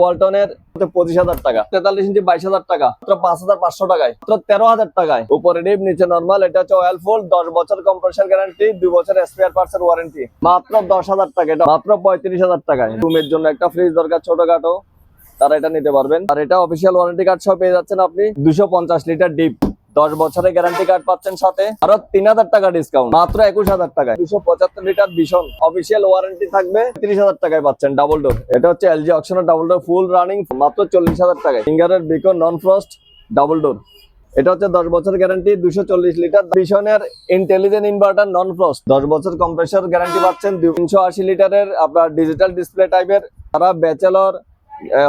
ওয়ালটনের পঁচিশ হাজার টাকা, তেতাল্লিশ ইঞ্চি বাইশ হাজার টাকা পাঁচ হাজার পাঁচশো টাকায় তেরো হাজার টাকায়। উপরে ডিপ নিচে নর্মাল এটা হচ্ছে অয়েল ফুল দশ বছর কম্প্রেসার গ্যারান্টি দুই বছর স্পেয়ার পার্টস এর ওয়ারেন্টি মাত্র দশ হাজার টাকা, এটা মাত্র পঁয়ত্রিশ হাজার টাকায়। রুমের জন্য একটা ফ্রিজ দরকার ছোটখাটো, তারা এটা নিতে পারবেন। আর এটা অফিসিয়াল ওয়ারেন্টি কার্ড সব পেয়ে যাচ্ছেন আপনি দুশো লিটার ডিপ দশ বছরের গ্যারান্টি কার্ড পাচ্ছেন সাথে। আরও তিন হাজার টাকা ডিসকাউন্ট মাত্র একুশ হাজার টাকায়। দুশো পঁচাত্তর লিটার ভীষণ। অফিসিয়াল ওয়ারেন্টি থাকবে। তিরিশ হাজার টাকায় পাচ্ছেন ডাবল ডোর এটা হচ্ছে এলজি অপশনের ডাবল ডোর ফুল রানিং মাত্র চল্লিশ হাজার টাকায়। ফিঙ্গারের বিকো নন ফ্রস্ট ডাবল ডোর এটা হচ্ছে দশ বছর গ্যারান্টি দুশো চল্লিশ লিটার। ভীষণের ইন্টেলিজেন্ট ইনভার্টার নন ফ্রস্ট দশ বছর কম্প্রেসর গ্যারান্টি পাচ্ছেন তিনশো আশি লিটারের আপনার ডিজিটাল ডিসপ্লে টাইপের তারা ব্যাচেলর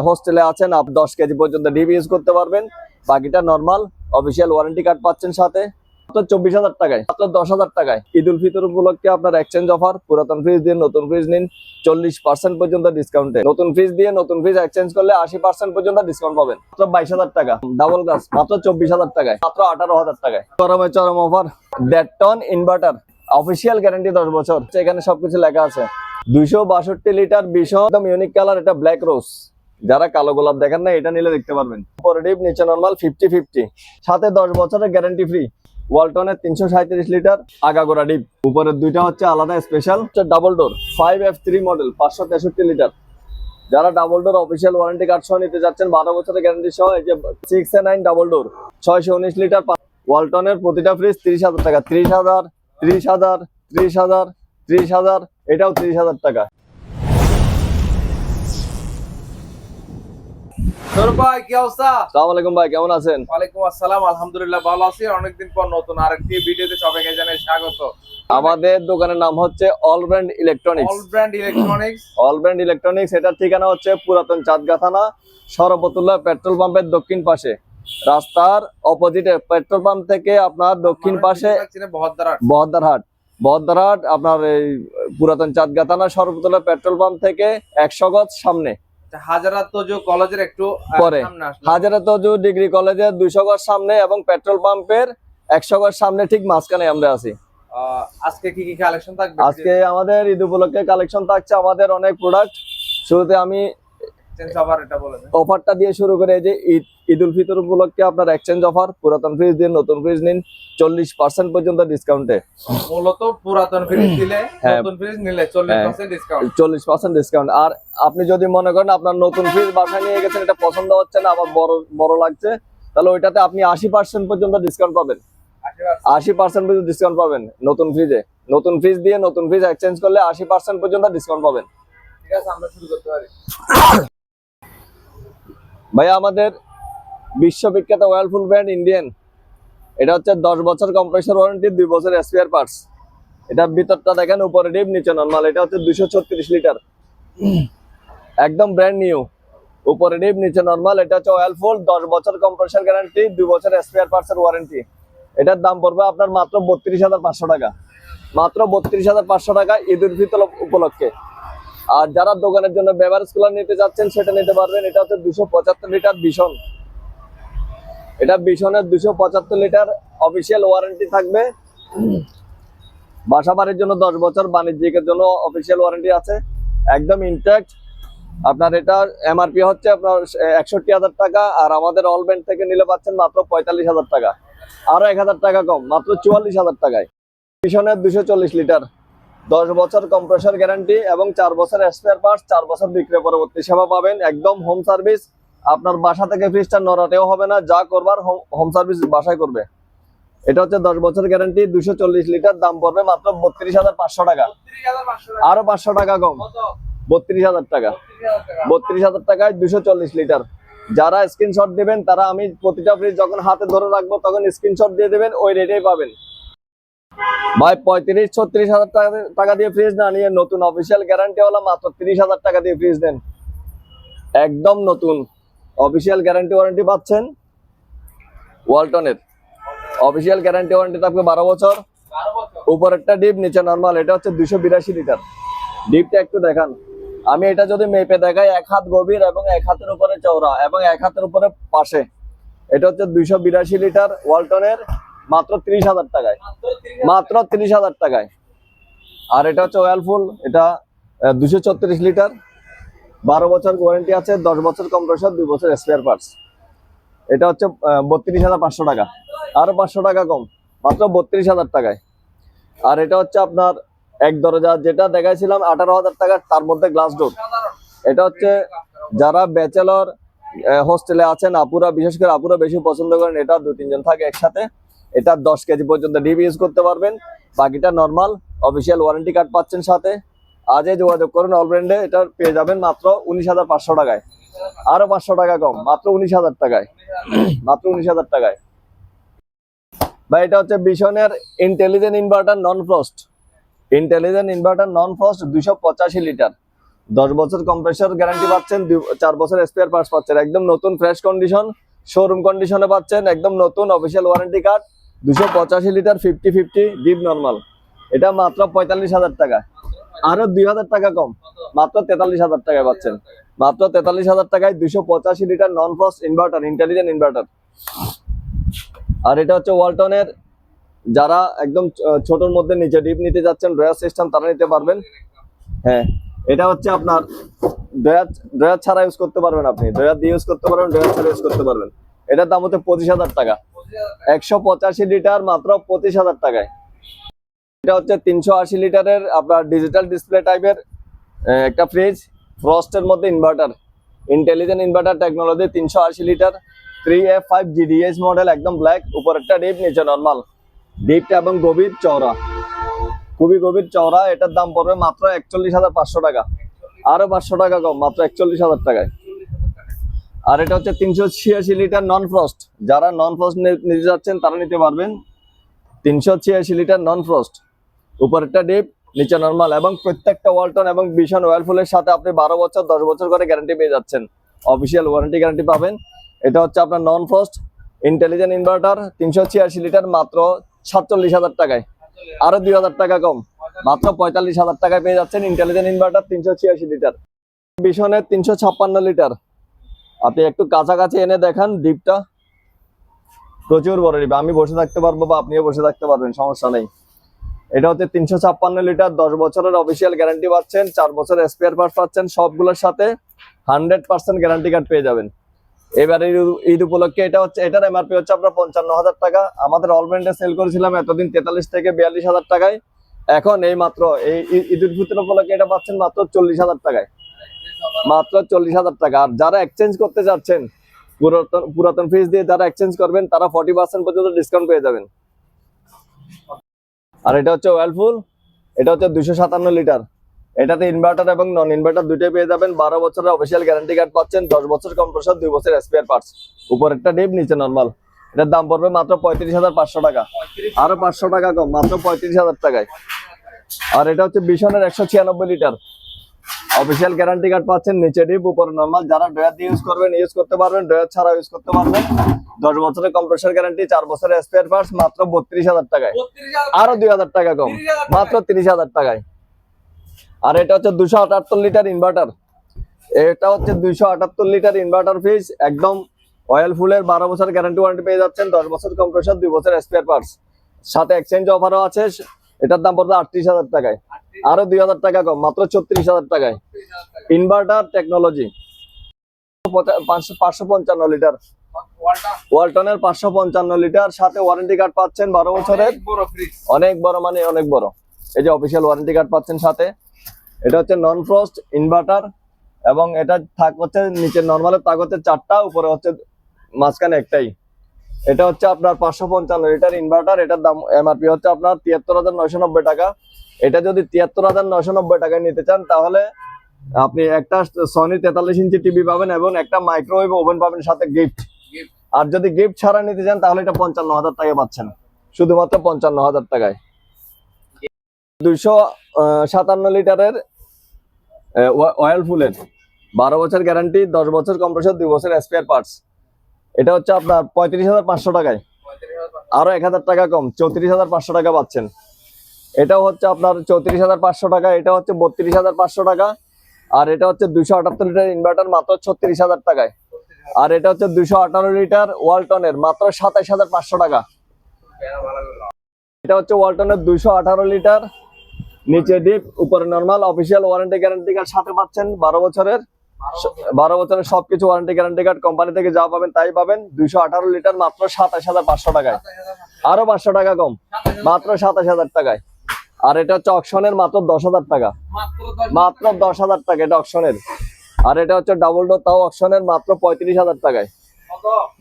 হোস্টেলে আছেন, আপ দশ কেজি পর্যন্ত ডিপ ইউজ করতে পারবেন। বাকিটা নর্মাল অফিসিয়াল ওয়ারেন্টি কার্ড পাচ্ছেন সাথে মাত্র চব্বিশ হাজার টাকায়, মাত্র দশ হাজার টাকায়। ঈদ উল ফিতর উপলক্ষে আপনার এক্সচেঞ্জ অফার পুরাতন ফ্রিজ দিয়ে নতুন ফ্রিজ নিন, চল্লিশ পার্সেন্ট পর্যন্ত ডিসকাউন্টে নতুন ফ্রিজ দিয়ে নতুন ফ্রিজ এক্সচেঞ্জ করলে আশি পার্সেন্ট পর্যন্ত ডিসকাউন্ট পাবেন। মাত্র বাইশ হাজার টাকা। ডাবল গ্লাস মাত্র চব্বিশ হাজার টাকায়, মাত্র আঠারো হাজার টাকায়। চরমে চরম অফার দেড় টন ইনভার্টার অফিসিয়াল গ্যারান্টি দশ বছর। এখানে সবকিছু লেখা আছে। দুইশো বাষট্টি লিটার বিশ একদম ইউনিক কালার এটা ব্ল্যাক রোজ যারা কালো গোলাপ দেখেন না, এটা নিলে দেখতে পারবেন। ডিপ নিচে নর্মাল ফিফটি ফিফটি সাথে দশ বছরের গ্যারান্টি ফ্রি ওয়ালটনের তিনশো সাঁত্রিশ লিটার আগাগোড়া ডিপ উপরের দুইটা হচ্ছে আলাদা special double door five F three model পাঁচশো তেষট্টি লিটার যারা double door official warranty card সহ নিতে যাচ্ছেন, বারো বছরের গ্যারান্টি সহ এই যে সিক্স নাইন ডাবল ডোর ছয়শো উনিশ লিটার ওয়ালটনের প্রতিটা ফ্রিজ তিরিশ হাজার টাকা। ত্রিশ হাজার ত্রিশ হাজার ত্রিশ হাজার ত্রিশ হাজার, এটাও ত্রিশ হাজার টাকা। ভাই কি অবস্থা? সালাম আলাইকুম ভাই কেমন আছেন? ওয়ালাইকুম আসসালাম আলহামদুলিল্লাহ ভালো আছি। অনেকদিন পর নতুন আরেকটি ভিডিওতে সবাইকে জানাই স্বাগত। আমাদের দোকানের নাম হচ্ছে all brand electronics all brand electronics all brand electronics এটার ঠিকানা হচ্ছে পুরাতন চাঁদগা থানা সরবতুল্লাহ পেট্রোল পাম্পের দক্ষিণ পাশে। রাস্তার অপোজিটে পেট্রোল পাম্প থেকে আপনার দক্ষিণ পাশে বহদ্দারা বহদ্দারহাট বহদ্দারহাট আপনার এই পুরাতন চাঁদগা থানা সরবতুল্লাহ পেট্রোল পাম্প থেকে একশো গজ সামনে। হাজারা তোজো কলেজের একটু পরে। তজু ডিগ্রি কলেজের দুইশো গজ সামনে এবং পেট্রোল পাম্পের একশো গজ সামনে ঠিক মাঝখানে আমরা আছি। আজকে কি কি কালেকশন থাকবে? আজকে আমাদের ঈদ উপলক্ষে কালেকশন থাকছে আমাদের অনেক প্রোডাক্ট শুরুতে আমি অফারটা দিয়ে শুরু করে যে ঈদ ঈদ উল ফিতর উপলক্ষে আপনার এক্সচেঞ্জ অফার পুরাতন ফ্রিজ দিন নতুন ফ্রিজ নিন চল্লিশ পার্সেন্ট পর্যন্ত ডিসকাউন্টে মূলত পুরাতন ফ্রিজ দিলে হ্যাঁ। নতুন ফ্রিজ নিলে চল্লিশ হ্যাঁ। পার্সেন্ট চল্লিশ পার্সেন্ট ডিসকাউন্ট আর আপনি যদি মনে করেন আপনার নতুন ফ্রিজ বাসায় নিয়ে গেছেন এটা পছন্দ হচ্ছে না আবার বড় বড় লাগছে তাহলে ওইটাতে আপনি আশি পার্সেন্ট পর্যন্ত ডিসকাউন্ট পাবেন। আশি পার্সেন্ট পর্যন্ত ডিসকাউন্ট পাবেন নতুন ফ্রিজে নতুন ফ্রিজ দিয়ে নতুন ফ্রিজ এক্সচেঞ্জ করলে আশি পার্সেন্ট পর্যন্ত ডিসকাউন্ট পাবেন। ঠিক আছে আমরা শুরু করতে পারি। ভাইয়া আমাদের বিশ্ববিখ্যাত ওয়ার্লফুল ব্র্যান্ড ইন্ডিয়ান এটা হচ্ছে দশ বছর কম্প্রেসর ওয়ারেন্টি দুই বছর স্পেয়ার পার্টস এটা ভিতরটা দেখেন, উপরে ডিপ, নিচে নর্মাল এটা হচ্ছে দুশো ছত্রিশ লিটার একদম ব্র্যান্ড নিউ উপরে ডিপ, নিচে নর্মাল এটা হচ্ছে ওয়ার্লফুল দশ বছর কম্প্রেসর গ্যারান্টি দুই বছর স্পেয়ার পার্টস এর ওয়ারেন্টি এটার দাম পড়বে আপনার মাত্র বত্রিশ হাজার পাঁচশো টাকা। মাত্র বত্রিশ হাজার পাঁচশো টাকা ঈদ উল ফিতর উপলক্ষে। আর যারা দোকানের জন্য বেভারেজ কুলার নিতে যাচ্ছেন, সেটা নিতে পারবেন। এটা হচ্ছে দুশো পঁচাত্তর লিটার ভীষণ এটা ভীষণের দুশো পঁচাত্তর লিটার অফিসিয়াল ওয়ারেন্টি থাকবে। বাসা বাড়ির জন্য দশ বছর, বাণিজ্যিকের জন্য অফিসিয়াল ওয়ারেন্টি আছে। একদম ইনট্যাক্ট আপনার এটা এমআরপি হচ্ছে আপনার একষট্টি হাজার টাকা, আর আমাদের অল ব্যান্ড থেকে নিলে পাচ্ছেন মাত্র পঁয়তাল্লিশ হাজার টাকা। আরও এক হাজার টাকা কম, মাত্র চুয়াল্লিশ হাজার টাকায়। ভীষণের দুশো চল্লিশ লিটার। দশ বছর কম্প্রেসর গ্যারান্টি এবং চার বছর স্পেয়ার পার্টস চার বছর বিক্রয় পরবর্তী সেবা পাবেন। একদম হোম সার্ভিস আপনার বাসা থেকে ফ্রিজটা নড়াতেও হবে না। যা করবার হোম সার্ভিস বাসায় করবে। এটা হচ্ছে দশ বছর গ্যারান্টি দুশো চল্লিশ লিটার। দাম পড়বে মাত্র বত্রিশ হাজার পাঁচশো টাকা। আরও পাঁচশো টাকা কম। বত্রিশ হাজার টাকা। বত্রিশ হাজার টাকায় দুশো চল্লিশ লিটার। যারা স্ক্রিনশট দিবেন, তারা আমি প্রতিটা ফ্রিজ যখন হাতে ধরে রাখব, তখন স্ক্রিনশট দিয়ে দেবেন, ওই রেটেই পাবেন। ভাই, পঁয়ত্রিশ, ছত্রিশ হাজার টাকা দিয়ে- ফ্রিজ না নিয়ে নতুন অফিসিয়াল গ্যারান্টি হলো মাত্র তিরিশ হাজার টাকা দিয়ে ফ্রিজ দেন। একদম নতুন অফিসিয়াল গ্যারান্টি ওয়ারেন্টি পাচ্ছেন ওয়ালটনের। অফিসিয়াল গ্যারান্টি ওয়ারেন্টি থাকবে বারো বছর। উপরেরটা ডিপ নিচে নর্মাল এটা হচ্ছে দুশো বিরাশি লিটার ডিপটা একটু দেখান। আমি এটা যদি মেপে দেখাই, এক হাত গভীর এবং এক হাতের উপরে চওড়া এবং এক হাতের উপরে পাশে। এটা হচ্ছে দুইশো বিরাশি লিটার ওয়ালটনের। মাত্র ত্রিশ হাজার টাকায়। মাত্র 30,000 মাত্র ত্রিশ হাজার টাকায়। আর এটা হচ্ছে ওয়ালফুল এটা দুশো ছত্রিশ লিটার। বারো বছর ওয়ারেন্টি আছে দশ বছর কম্প্রেসর দুই বছর স্পেয়ার পার্টস এটা হচ্ছে বত্রিশ হাজার পাঁচশো টাকা। আরও পাঁচশো টাকা কম মাত্র বত্রিশ হাজার টাকায়। আর এটা হচ্ছে আপনার এক দরজা যেটা দেখাইছিলাম আঠারো হাজার টাকা তার মধ্যে গ্লাস ডোর এটা হচ্ছে যারা ব্যাচেলর হোস্টেলে আছেন আপুরা বিশেষ করে আপুরা বেশি পছন্দ করেন এটা দু তিনজন থাকে একসাথে। এটা দশ কেজি পর্যন্ত ডিপ ইউজ করতে পারবেন। বাকিটা নর্মাল অফিসিয়াল ওয়ারেন্টি কার্ড পাচ্ছেন সাথে। আজই যোগাযোগ করুন অল ব্র্যান্ডে এটা পেয়ে যাবেন মাত্র উনিশ হাজার পাঁচশো টাকায়। আরও পাঁচশো টাকা কম, মাত্র উনিশ হাজার টাকায়। মাত্র উনিশ হাজার টাকায়। বা এটা হচ্ছে বিশনের intelligent inverter non frost intelligent inverter non frost দুইশো পঁচাশি লিটার। দশ বছর কম্প্রেসর গ্যারান্টি পাচ্ছেন চার বছর স্পেয়ার পার্টস পাচ্ছেন। একদম নতুন ফ্রেশ কন্ডিশন শোরুম কন্ডিশনে পাচ্ছেন, একদম নতুন অফিসিয়াল ওয়ারেন্টি কার্ড দুশো পঁচাশি litre fifty fifty deep normal এটা মাত্র পঁয়তাল্লিশ হাজার টাকা। আরও দুই হাজার টাকা কম। মাত্র তেতাল্লিশ হাজার টাকায় পাচ্ছেন। মাত্র তেতাল্লিশ হাজার টাকায় দুশো পঁচাশি litre non frost inverter intelligent inverter আর এটা হচ্ছে ওয়ালটনের। যারা একদম ছোটর মধ্যে নিচে ডিপ নিতে যাচ্ছেন, ড্রয়ার সিস্টেম তারা নিতে পারবেন। হ্যাঁ এটা হচ্ছে আপনার ড্রয়ার ড্রয়ার ছাড়া ইউজ করতে পারবেন আপনি। ড্রয়ার দিয়ে ইউজ করতে পারবেন, ড্রয়ার ছাড়া ইউজ করতে পারবেন। এটার দাম হচ্ছে পঁচিশ হাজার টাকা। একশো পঁচাশি লিটার মাত্র পঁচিশ হাজার টাকায়। এটা হচ্ছে তিনশো আশি লিটারের আপনার ডিজিটাল ডিসপ্লে টাইপের একটা ফ্রিজ ফ্রস্টের মধ্যে ইনভার্টার ইন্টেলিজেন্ট ইনভার্টার টেকনোলজি তিনশো আশি litre three F five GDS model একদম ব্ল্যাক উপর একটা ডিপ নিচে নর্মাল ডিপটা এবং গভীর চওড়া। খুবই গভীর চওড়া, এটার দাম পড়বে মাত্র একচল্লিশ হাজার পাঁচশো টাকা। আরও পাঁচশো টাকা কম, মাত্র একচল্লিশ হাজার টাকায়। আর এটা হচ্ছে তিনশো ছিয়াশি লিটার নন ফ্রস্ট যারা নন ফ্রস্ট নিতে যাচ্ছেন, তারা নিতে পারবেন। তিনশো ছিয়াশি লিটার নন ফ্রস্ট উপরেরটা ডিপ নিচে নর্মাল এবং প্রত্যেকটা ওয়ালটন এবং ভীষণ ওয়ালফুলের সাথে আপনি বারো বছর, দশ বছর করে গ্যারান্টি পেয়ে যাচ্ছেন। অফিসিয়াল ওয়ারেন্টি গ্যারান্টি পাবেন। এটা হচ্ছে আপনার নন ফ্রস্ট ইন্টেলিজেন্ট ইনভার্টার তিনশো ছিয়াশি লিটার, মাত্র সাতচল্লিশ হাজার টাকায়। আরও দুই হাজার টাকা কম। মাত্র পঁয়তাল্লিশ হাজার টাকায় পেয়ে যাচ্ছেন ইন্টেলিজেন্ট ইনভার্টার তিনশো ছিয়াশি লিটার। ভীষণের তিনশো ছাপ্পান্ন লিটার। আপনি একটু কাছাকাছি এনে দেখান ডিপটা প্রচুর বড় ডিপ আমি বসে থাকতে পারব বা আপনিও বসে থাকতে পারবেন, সমস্যা নেই। এটা হচ্ছে তিনশো ছাপ্পান্ন লিটার, দশ বছরের অফিসিয়াল গ্যারান্টি পাচ্ছেন, চার বছরের স্পেয়ার পার্ট পাচ্ছেন, সবগুলোর সাথে হান্ড্রেড পার্সেন্ট গ্যারান্টি কার্ড পেয়ে যাবেন। এবারে ঈদ- উপলক্ষে এটা হচ্ছে, এটার এমআরপি হচ্ছে আপনার পঞ্চান্ন হাজার টাকা। আমাদের অল সেল করেছিলাম এতদিন তেতাল্লিশ থেকে বিয়াল্লিশ হাজার টাকায়। এখন এই মাত্র এই ঈদ উল ফিতর উপলক্ষে এটা পাচ্ছেন মাত্র চল্লিশ হাজার টাকায়। মাত্র চল্লিশ হাজার টাকা। আর যারা এক্সচেঞ্জ করতে যাচ্ছেন পুরাতন পুরাতন ফিস দিয়ে যারা এক্সচেঞ্জ করবেন, তারা ফর্টি পার্সেন্ট পর্যন্ত ডিসকাউন্ট পেয়ে যাবেন। আর এটা হচ্ছে ওয়েলফুল এটা হচ্ছে দুশো সাতান্ন লিটার এটাতে ইনভার্টার এবং নন ইনভার্টার দুইটাই পেয়ে যাবেন। বারো বছরের অফিসিয়াল গ্যারান্টি কার্ড পাচ্ছেন, দশ বছর কম্প্রেসর দুই বছর স্পেয়ার পার্টস একটা ডিপ নিচে নর্মাল এটার দাম পড়বে মাত্র পঁয়ত্রিশ হাজার পাঁচশো টাকা। আরও পাঁচশো টাকা কম, মাত্র পঁয়ত্রিশ হাজার টাকায়। আর এটা হচ্ছে বিশনের একশো ছিয়ানব্বই লিটার অফিসিয়াল গ্যারান্টি কার্ড পাচ্ছেন নিচে ডিপ উপরে নর্মাল যারা ড্রয়ার দিয়ে ইউজ করবেন ইউজ করতে পারবেন ড্রয়ার ছাড়া ইউজ করতে পারবেন। দশ বছরের কম্প্রেসর গ্যারান্টি চার বছরের স্পেয়ার পার্টস মাত্র বত্রিশ হাজার টাকায়। আরও দুই হাজার টাকা কম মাত্র তিরিশ হাজার টাকায়। আর এটা হচ্ছে দুশো আটাত্তর লিটার ইনভার্টার এটা হচ্ছে দুইশো আটাত্তর লিটার ইনভার্টার ফিজ একদম অয়েল ফুলের বারো বছর গ্যারান্টি ওয়ারেন্টি পেয়ে যাচ্ছেন। দশ বছর কম্প্রেসর দুই বছর স্পেয়ার পার্টস সাথে এক্সচেঞ্জ অফারও আছে। এটার দাম পড়বে আটত্রিশ হাজার টাকায়। আরও দুই হাজার টাকা কম মাত্র ছত্রিশ হাজার টাকায়। ইনভার্টার টেকনোলজি পাঁচশো পঞ্চান্ন লিটার। ওয়ালটনের পাঁচশো পঞ্চান্ন লিটার সাথে ওয়ারেন্টি কার্ড পাচ্ছেন বারো বছরের। অনেক বড় মানে অনেক বড়। এই যে অফিসিয়াল ওয়ারেন্টি কার্ড পাচ্ছেন সাথে। এটা হচ্ছে নন ফ্রস্ট ইনভার্টার এবং এটা থাক হচ্ছে নিচে নর্মালের তাক হচ্ছে চারটা উপরে হচ্ছে মাঝখানে একটাই। এটা হচ্ছে আপনার পাঁচশো পঞ্চান্ন লিটার ইনভার্টার এটার দাম এমআরপি হচ্ছে আপনার তিয়াত্তর হাজার নয়শো নব্বই টাকা। এটা যদি তিয়াত্তর হাজার নয়শো নব্বই টাকায় নিতে চান তাহলে আপনি একটা সনি তেতাল্লিশ ইঞ্চি টিভি পাবেন এবং একটা মাইক্রোওয়েভ ওভেন পাবেন সাথে গিফট আর যদি গিফট ছাড়া নিতে চান তাহলে এটা পঞ্চান্ন হাজার টাকা পাচ্ছেন। শুধুমাত্র পঞ্চান্ন হাজার টাকায়। দুইশো সাতান্ন লিটারের অয়েল ফুলের। বারো বছর গ্যারান্টি দশ বছর কম্প্রেসর দুই বছর স্পেয়ার পার্টস এটা হচ্ছে আপনার পঁয়ত্রিশ হাজার পাঁচশো টাকায়। আরও এক হাজার টাকা কম, চৌত্রিশ হাজার পাঁচশো টাকা পাচ্ছেন। এটাও হচ্ছে আপনার চৌত্রিশ হাজার পাঁচশো টাকা, এটা হচ্ছে বত্রিশ হাজার পাঁচশো টাকা, আর এটা হচ্ছে দুইশো আটাত্তর লিটার ইনভার্টার মাত্র ছত্রিশ হাজার টাকায়। আর এটা হচ্ছে দুইশো আঠারো লিটার ওয়ালটনের মাত্র সাতাইশ হাজার পাঁচশো টাকা। এটা হচ্ছে ওয়ালটনের দুইশো আঠারো লিটার, নিচে ডিপ, উপরে normal, official warranty guarantee card সাথে পাচ্ছেন বারো বছরের। বারো বছরের। সবকিছু ওয়ারেন্টি গ্যারান্টি কার্ড কোম্পানি থেকে যা পাবেন তাই পাবেন। দুইশো আঠারো লিটার মাত্র সাতাশ হাজার পাঁচশো টাকায়। আরও পাঁচশো টাকা কম। মাত্র সাতাশ হাজার টাকায়। আর এটা হচ্ছে অকশনের মাত্র দশ হাজার টাকা। মাত্র দশ হাজার টাকা। এটা অকশনের আর এটা হচ্ছে ডাবল ডোর তাও অকশনের মাত্র পঁয়ত্রিশ হাজার টাকায়।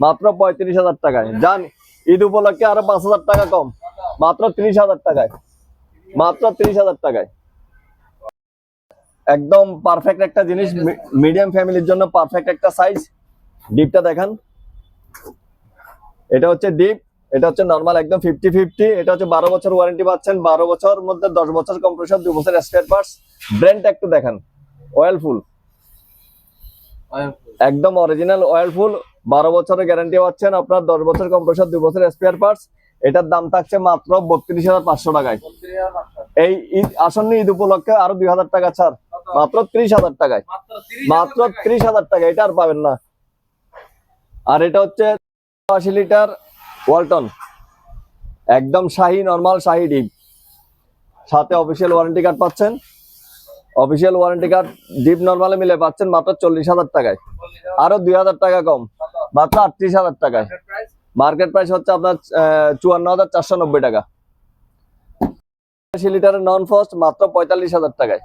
মাত্র পঁয়ত্রিশ হাজার টাকায়। জান ঈদ উপলক্ষে আরও পাঁচ হাজার টাকা কম। মাত্র ত্রিশ হাজার টাকায়। মাত্র ত্রিশ হাজার টাকায়। একদম পারফেক্ট একটা জিনিস মিডিয়াম ফ্যামিলির জন্য পারফেক্ট একটা সাইজ ডিপটা দেখান। এটা হচ্ছে ডিপ এটা হচ্ছে নর্মাল একদম ফিফটি ফিফটি এটা হচ্ছে বারো বছর ওয়ারেন্টি পাচ্ছেন বারো বছর মধ্যে দশ বছর কম্প্রেসর দুই বছর স্পেয়ার পার্টস ব্র্যান্ড একটু দেখান। অয়েল ফুল একদম অরিজিনাল অয়েল ফুল বারো বছরের গ্যারান্টি পাচ্ছেন আপনার দশ বছর কম্প্রেসর দুই বছর স্পেয়ার পার্টস এটার দাম থাকছে মাত্র বত্রিশ হাজার পাঁচশো টাকায়। এই ঈদ আসন্ন ঈদ উপলক্ষে আরও দুই হাজার টাকা ছাড়। মাত্র ত্রিশ হাজার টাকায়। মাত্র ত্রিশ হাজার টাকা এটা আর পাবেন না। আর এটা হচ্ছে আশি লিটার ওয়ালটন। একদম শাহি নর্মাল শাহি ডিপ সাথে অফিসিয়াল ওয়ারেন্টি কার্ড পাচ্ছেন। অফিসিয়াল ওয়ারেন্টি কার্ড ডিপ নর্মালে মিলে পাচ্ছেন মাত্র চল্লিশ হাজার টাকায়। আরও দুই হাজার টাকা কম। মাত্র আটত্রিশ হাজার টাকায়। মার্কেট প্রাইস হচ্ছে আপনার চুয়ান্ন হাজার চারশো নব্বই টাকা। আশি লিটারের নন ফস্ট মাত্র পঁয়তাল্লিশ হাজার টাকায়।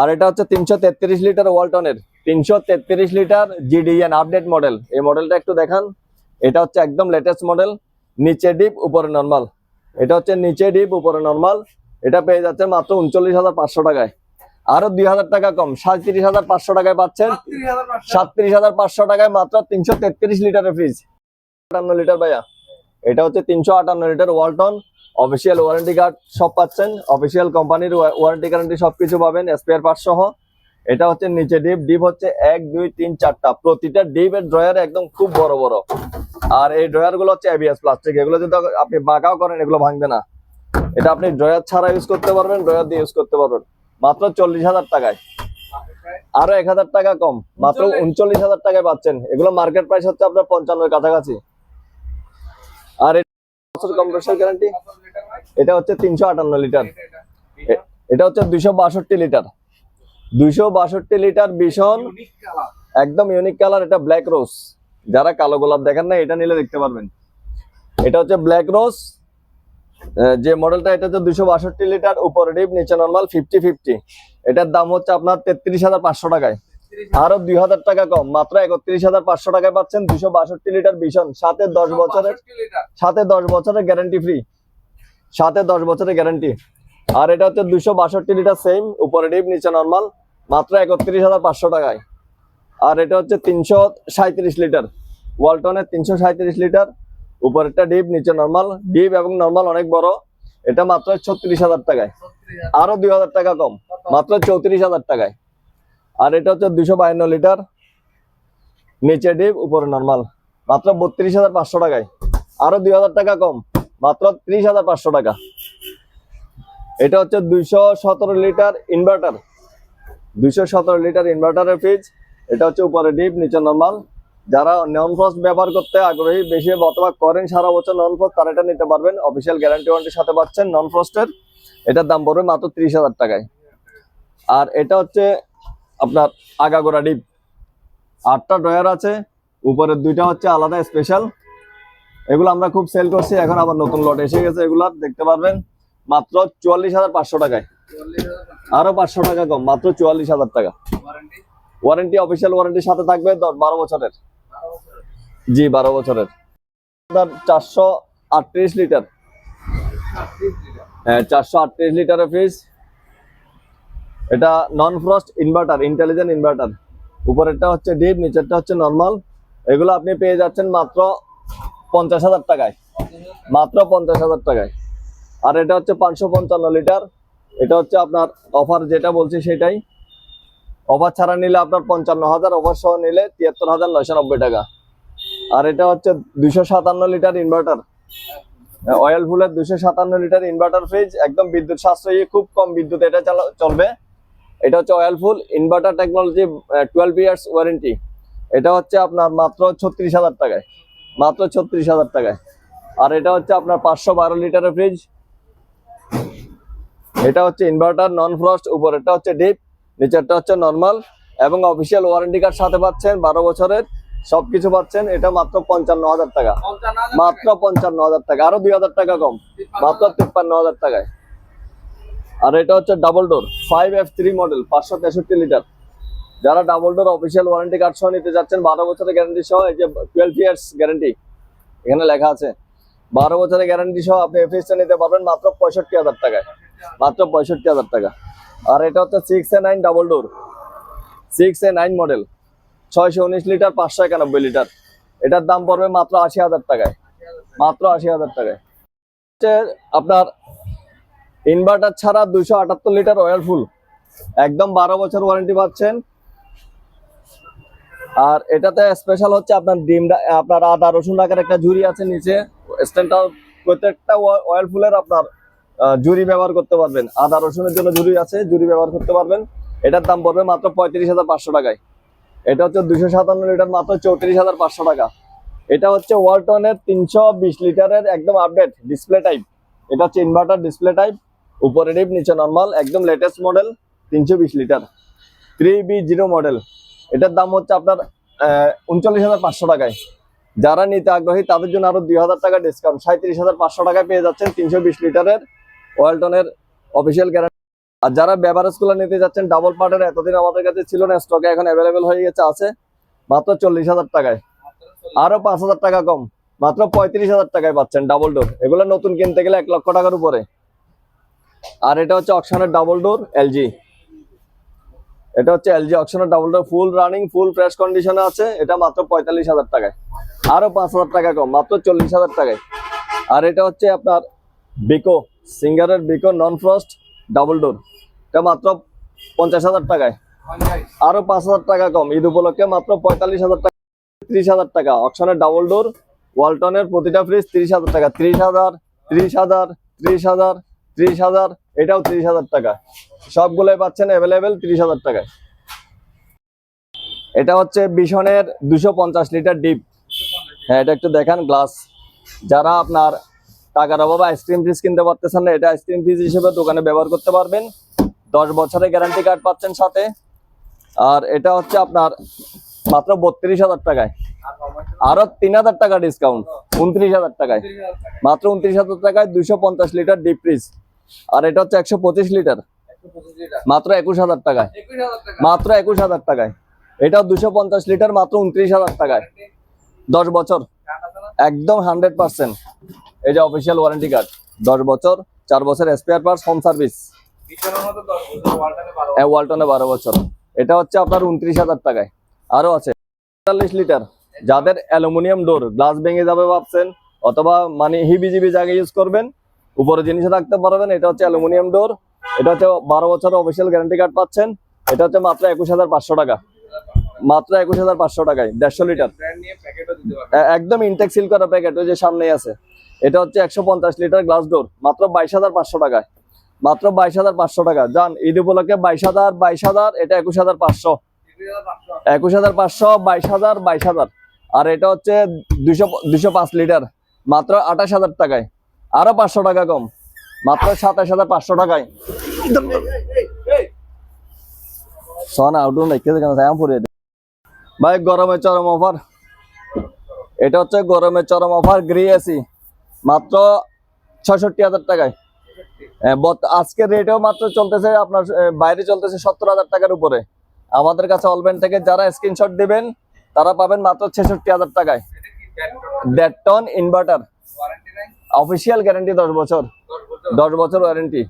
আর এটা হচ্ছে তিনশো তেত্রিশ লিটার ওয়ালটনের। তিনশো তেত্রিশ লিটার জিডিএন আপডেট মডেল এই মডেলটা একটু দেখান। এটা হচ্ছে একদম লেটেস্ট মডেল নিচে ডিপ উপরে নর্মাল এটা হচ্ছে নিচে ডিপ উপরে নর্মাল এটা পেয়ে যাচ্ছে মাত্র উনচল্লিশ হাজার পাঁচশো টাকায়। আরও দুই হাজার টাকা কম। সাঁত্রিশ হাজার পাঁচশো টাকায় পাচ্ছেন। সাতত্রিশ হাজার পাঁচশো। টাকায় মাত্র তিনশো তেত্রিশ লিটারের ফ্রিজ আটান্ন লিটার ভাইয়া। এটা হচ্ছে তিনশো আটান্ন litre Walton. Official warranty card সব পাচ্ছেন। অফিসিয়াল কোম্পানির ওয়ারেন্টি গ্যারান্টি সবকিছু পাবেন স্পেয়ার পার্ট সহ। এটা হচ্ছে নিচে ডিপ ডিপ হচ্ছে এক দুই তিন চারটা। প্রতিটা ডিপের ড্রয়ার একদম খুব বড় বড়। আর এই ড্রয়ারগুলো হচ্ছে এবিএস প্লাস্টিক এগুলো যদি আপনি বাঁকাও করেন এগুলো ভাঙবে না। এটা আপনি ড্রয়ার ছাড়া ইউজ করতে পারবেন ড্রয়ার দিয়ে ইউজ করতে পারবেন। মাত্র চল্লিশ হাজার টাকায়। আরও এক হাজার টাকা কম। মাত্র উনচল্লিশ হাজার টাকায় পাচ্ছেন। এগুলো মার্কেট প্রাইস হচ্ছে আপনার পঞ্চান্নর কাছাকাছি। আর এটা বছর কম্প্রেসর গ্যারান্টি এটা হচ্ছে তিনশো আটান্ন লিটার। এটা হচ্ছে দুইশো বাষট্টি লিটার। দুইশো বাষট্টি লিটার ভীষণ একদম ইউনিক কালার এটা ব্ল্যাক রোজ যারা কালো গোলাপ দেখেন না এটা নিলে দেখতে পারবেন। এটা হচ্ছে ব্ল্যাক রোজ যে মডেলটা এটা হচ্ছে দুইশো বাষট্টি লিটার উপরে ডিপ নিচে নর্মাল ফিফটি ফিফটি এটার দাম হচ্ছে আপনার তেত্রিশ হাজার পাঁচশো টাকায়। আরও দুই হাজার টাকা কম মাত্র একত্রিশ হাজার পাঁচশো টাকায় পাচ্ছেন দুশো বাষট্টি লিটার ভীষণ। সাথে দশ বছরের সাথে দশ বছরের গ্যারান্টি ফ্রি সাথে দশ বছরের গ্যারান্টি আর এটা হচ্ছে দুশো বাষট্টি লিটার সেম উপরে ডিপ নিচে নর্মাল মাত্র একত্রিশ হাজার পাঁচশো টাকায়। আর এটা হচ্ছে তিনশো সাঁত্রিশ লিটার ওয়ালটনের তিনশো সাঁত্রিশ লিটার উপরেরটা ডিপ নিচে নর্মাল ডিপ এবং নর্মাল অনেক বড়, এটা মাত্র ছত্রিশ হাজার টাকায়। আরও দুই হাজার টাকা কম, মাত্র চৌত্রিশ হাজার টাকায়। আর এটা হচ্ছে দুশো বায়ান্ন লিটার নিচে ডিপ উপরে নর্মাল মাত্র বত্রিশ হাজার পাঁচশো টাকায়। আরও দুই হাজার টাকা কম মাত্র ত্রিশ হাজার পাঁচশো টাকা। এটা হচ্ছে দুইশো সতেরো লিটার ইনভার্টার দুইশো সতেরো লিটার ইনভার্টারের ফ্রিজ এটা হচ্ছে উপরে ডিপ নিচে নর্মাল যারা নন ফ্রস্ট ব্যবহার করতে আগ্রহী, বেশি অথবা করেন সারা বছর নন ফ্রস্ট তারা এটা নিতে পারবেন। অফিসিয়াল গ্যারান্টি ওয়ারেন্টির সাথে পাচ্ছেন নন ফ্রস্টের এটার দাম পড়বে মাত্র ত্রিশ হাজার টাকায়। আর এটা হচ্ছে আপনার আগাগোড়া ডিপ আটটা ড্রয়ার আছে। উপরের দুইটা হচ্ছে আলাদা স্পেশাল এগুলো আমরা খুব সেল করছি, এখন আবার নতুন লট এসে গেছে এগুলা, দেখতে পারবেন। মাত্র চুয়াল্লিশ হাজার পাঁচশো টাকায়। আরও পাঁচশো টাকা কম, মাত্র চুয়াল্লিশ হাজার টাকা। ওয়ারেন্টি অফিসিয়াল ওয়ারেন্টির সাথে থাকবে বারো বছরের। জি, বারো বছরের। চারশো আটত্রিশ লিটার। হ্যাঁ চারশো আটত্রিশ লিটারের ফ্রিজ এটা non frost inverter intelligent inverter উপরেরটা হচ্ছে ডিপ নিচেরটা হচ্ছে নর্মাল এগুলো আপনি পেয়ে যাচ্ছেন মাত্র পঞ্চাশ হাজার টাকায়। মাত্র পঞ্চাশ হাজার টাকায়। আর এটা হচ্ছে পাঁচশো পঞ্চান্ন লিটার। এটা হচ্ছে আপনার অফার যেটা বলছি সেটাই। অফার ছাড়া নিলে আপনার পঞ্চান্ন হাজার অফার সহ নিলে তিয়াত্তর হাজার নয়শো নব্বই টাকা। আর এটা হচ্ছে দুশো সাতান্ন লিটার ইনভার্টার অয়েল ফুলের দুশো সাতান্ন লিটার ইনভার্টার ফ্রিজ একদম বিদ্যুৎ সাশ্রয়ী, খুব কম বিদ্যুৎ এটা চালা- চলবে। এটা হচ্ছে oil full inverter technology twelve years warranty এটা হচ্ছে আপনার মাত্র ছত্রিশ হাজার টাকায়। মাত্র ছত্রিশ হাজার টাকায়। আর এটা হচ্ছে আপনার পাঁচশো বারো লিটারের ফ্রিজ এটা হচ্ছে ইনভার্টার নন ফ্রস্ট উপরেরটা হচ্ছে ডিপ নিচেরটা হচ্ছে নর্মাল এবং অফিসিয়াল ওয়ারেন্টি কার্ড সাথে পাচ্ছেন বারো বছরের সবকিছু পাচ্ছেন এটা মাত্র পঞ্চান্ন হাজার টাকা। মাত্র পঞ্চান্ন হাজার টাকা আরও দুই হাজার টাকা কম মাত্র তিপ্পান্ন হাজার টাকায়। আর এটা হচ্ছে double door five F three model পাঁচশো তেষট্টি লিটার। যারা double door official warranty card সহ নিতে যাচ্ছেন, বারো বছরের গ্যারান্টি সহ এই যে টুয়েলভ ইয়ার্স গ্যারান্টি এখানে লেখা আছে। বারো বছরের গ্যারান্টি সহ আপনি এফএসটা নিতে পারবেন মাত্র পঁয়ষট্টি হাজার টাকায়। মাত্র পঁয়ষট্টি হাজার টাকা। আর এটা হচ্ছে six A nine double door six A nine model ছয়শো উনিশ লিটার, পাঁচশো একানব্বই লিটার। এটার দাম পড়বে মাত্র আশি হাজার টাকায়। মাত্র আশি হাজার টাকায়। হচ্ছে আপনার ইনভার্টার ছাড়া দুশো আটাত্তর লিটার অয়েল ফুল একদম বারো বছর ওয়ারেন্টি পাচ্ছেন। আর এটাতে স্পেশাল হচ্ছে আপনার ডিম আপনার আদা, রসুন রাখার একটা ঝুড়ি আছে নিচে। স্ট্যান্ডার প্রত্যেকটা অয়েল ফুলের আপনার ঝুড়ি ব্যবহার করতে পারবেন। আদা, রসুনের জন্য ঝুড়ি আছে, ঝুড়ি ব্যবহার করতে পারবেন। এটার দাম পড়বে মাত্র পঁয়ত্রিশ হাজার পাঁচশো টাকায়। এটা হচ্ছে দুশো সাতান্ন লিটার, মাত্র চৌত্রিশ হাজার পাঁচশো টাকা। এটা হচ্ছে ওয়ালটনের তিনশো বিশ লিটারের একদম আপডেট ডিসপ্লে টাইপ এটা হচ্ছে ইনভার্টার ডিসপ্লে টাইপ উপরে ডিপ নিচে নর্মাল একদম লেটেস্ট মডেল তিনশো বিশ litre. Three B zero model এটার দাম হচ্ছে আপনার উনচল্লিশ হাজার পাঁচশো টাকায়। যারা নিতে আগ্রহী, তাদের জন্য আরও দুই হাজার টাকা ডিসকাউন্ট সাঁত্রিশ হাজার পাঁচশো টাকায় পেয়ে যাচ্ছেন তিনশো বিশ লিটারের ওয়ালটনের অফিসিয়াল গ্যারান্টি আর যারা বেভারেজগুলো নিতে যাচ্ছেন ডাবল পার্টের এতদিন আমাদের কাছে ছিল না স্টকে এখন অ্যাভেলেবেল হয়ে গেছে, আছে মাত্র চল্লিশ হাজার টাকায়। আরও পাঁচ হাজার টাকা কম, মাত্র পঁয়ত্রিশ হাজার টাকায় পাচ্ছেন ডাবল ডোর এগুলো নতুন কিনতে গেলে এক লক্ষ টাকার উপরে। আর এটা হচ্ছে অকশনের ডাবল ডোর এলজি এটা হচ্ছে LG অকশনের double door full running full fresh কন্ডিশনে আছে। এটা মাত্র পঁয়তাল্লিশ হাজার টাকায়। আরও পাঁচ হাজার টাকা কম, মাত্র চল্লিশ হাজার টাকায়। আর এটা হচ্ছে আপনার বিকো সিঙ্গারের বিকো নন ফ্রস্ট ডাবল ডোর এটা মাত্র পঞ্চাশ হাজার টাকায়। পঞ্চাশ আরও পাঁচ হাজার টাকা কম, ঈদ উপলক্ষে মাত্র পঁয়তাল্লিশ হাজার টাকা। ত্রিশ হাজার টাকা অকশনের ডাবল ডোর ওয়ালটনের প্রতিটা ফ্রিজ ত্রিশ হাজার টাকা। ত্রিশ হাজার ত্রিশ হাজার ত্রিশ হাজার ত্রিশ হাজার এটাও ত্রিশ হাজার টাকা। সবগুলোই পাচ্ছেন অ্যাভেলেবেল ত্রিশ হাজার টাকায়। এটা হচ্ছে বিশনের দুশো পঞ্চাশ লিটার ডিপ। হ্যাঁ এটা একটু দেখান গ্লাস যারা আপনার টাকার অভাবে আইসক্রিম ফ্রিজ কিনতে পারতেছেন না, এটা আইসক্রিম ফ্রিজ হিসেবে দোকানে ব্যবহার করতে পারবেন। দশ বছরের গ্যারান্টি কার্ড পাচ্ছেন সাথে। আর এটা হচ্ছে আপনার মাত্র বত্রিশ হাজার টাকায়। আর তিন হাজার টাকা ডিসকাউন্ট উনত্রিশ হাজার টাকায়। মাত্র উনত্রিশ হাজার টাকায় দুশো পঞ্চাশ লিটার ডিপ ফ্রিজ আর এটা হচ্ছে একশো পঁচিশ লিটার। মাত্র একুশ হাজার টাকায়। মাত্র একুশ হাজার টাকায়। এটাও দুশো পঞ্চাশ লিটার মাত্র উনত্রিশ হাজার টাকায়। দশ বছর। একদম হান্ড্রেড পার্সেন্ট। এই যে অফিসিয়াল ওয়ারেন্টি কার্ড। দশ বছর চার বছর স্পেয়ার পার্টস হোম সার্ভিস। ওয়ালটানে বারো বছর। এটা হচ্ছে আপনার উনত্রিশ হাজার টাকায়। আরও আছে। পঁয়তাল্লিশ লিটার। যাদের অ্যালুমিনিয়াম ডোর গ্লাস ভেঙে যাবে ভাবছেন অথবা মানে হিবিজিবি জায়গায় ইউজ করবেন উপরে জিনিস রাখতে পারবেন, এটা হচ্ছে অ্যালুমিনিয়াম ডোর, এটা হচ্ছে বারো বছর অফিসিয়াল গ্যারান্টি কার্ড পাচ্ছেন, এটা হচ্ছে মাত্র একুশ হাজার পাঁচশো টাকা। মাত্র একুশ হাজার পাঁচশো টাকায়, দেড়শো লিটার। একদম ইনটেক সিল করা প্যাকেট ওই যে সামনেই আছে। এটা হচ্ছে একশো পঞ্চাশ লিটার গ্লাস ডোর মাত্র বাইশ হাজার পাঁচশো টাকায়। মাত্র বাইশ হাজার পাঁচশো টাকা। যান ঈদ উপলক্ষে বাইশ হাজার বাইশ হাজার, এটা একুশ হাজার পাঁচশো। একুশ হাজার পাঁচশো, বাইশ হাজার বাইশ হাজার। আর এটা হচ্ছে দুশো দুশো পাঁচ লিটার, মাত্র আঠাশ হাজার টাকায়। আরও পাঁচশো টাকা কম। মাত্র সাতাশ হাজার পাঁচশো টাকায়। সোনা আউটু নাকি কেন পরে ভাই গরমের চরম অফার। এটা হচ্ছে গরমের চরম অফার গ্রি এসি মাত্র ছয়ষট্টি হাজার টাকায়। আজকের রেটেও মাত্র চলতেছে আপনার বাইরে চলতেছে সত্তর হাজার টাকার উপরে। আমাদের কাছে অলব্যান্ড থেকে যারা স্ক্রিনশট দিবেন, তারা পাবেন মাত্র ছেষট্টি হাজার টাকায়। দেড় টন ইনভার্টার নাই অফিসিয়াল গ্যারান্টি দশ বছর। দশ বছর? ওয়ারেন্টি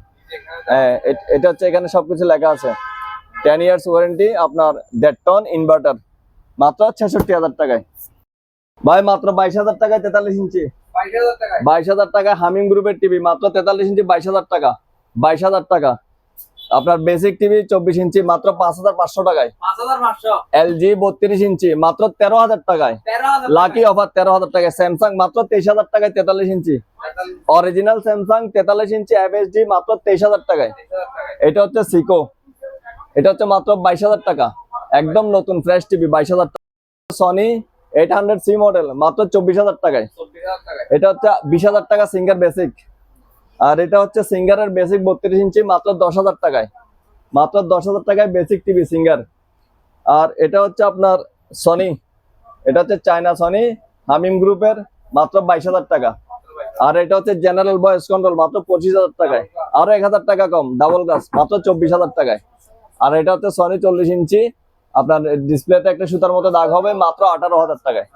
হ্যাঁ এটা হচ্ছে এখানে সবকিছু লেখা আছে। টেন ইয়ার্স ওয়ারেন্টি আপনার দেড় টন ইনভার্টার মাত্র ছেষট্টি হাজার টাকায়। ভাই মাত্র বাইশ হাজার টাকায় তেতাল্লিশ ইঞ্চি। বাইশ হাজার টাকায়? বাইশ হাজার টাকা হামিং গ্রুপের টিভি মাত্র তেতাল্লিশ ইঞ্চি বাইশ হাজার টাকা। বাইশ হাজার টাকা। আপনার বেসিক টিভি চব্বিশ ইঞ্চি মাত্র পাঁচ হাজার পাঁচশো টাকায়। এলজি বত্রিশ ইঞ্চি মাত্র তেরো হাজার টাকায়। লাকি অফার তেরো হাজার টাকায়। স্যামসাং মাত্র তেইশ হাজার টাকায় তেতাল্লিশ ইঞ্চি। অরিজিনাল স্যামসাং তেতাল্লিশ ইঞ্চি এফএসডি মাত্র তেইশ হাজার টাকায়। তেইশ হাজার টাকায়। এটা হচ্ছে সিকো এটা হচ্ছে মাত্র বাইশ হাজার টাকা। একদম নতুন ফ্রেশ টিভি বাইশ হাজার টাকা। Sony eight hundred C model মাত্র চব্বিশ হাজার টাকায়। এটা হচ্ছে বিশ হাজার টাকা সিঙ্গার বেসিক আর এটা হচ্ছে সিঙ্গারের বেসিক বত্রিশ ইঞ্চি, মাত্র দশ হাজার টাকায়। মাত্র দশ হাজার টাকায় বেসিক টিভি সিঙ্গার। আর এটা হচ্ছে আপনার সনি এটা হচ্ছে চায়না সনি হামিম গ্রুপের মাত্র বাইশ হাজার টাকা। আর এটা হচ্ছে জেনারেল ভয়েস কন্ট্রোল মাত্র পঁচিশ হাজার টাকায়। আরও এক হাজার টাকা কম ডাবল গাছ মাত্র চব্বিশ হাজার টাকায়। আর এটা হচ্ছে সনি চল্লিশ ইঞ্চি। আপনার ডিসপ্লেতে একটা সুতার মতো দাগ হবে, মাত্র আঠারো হাজার টাকায়।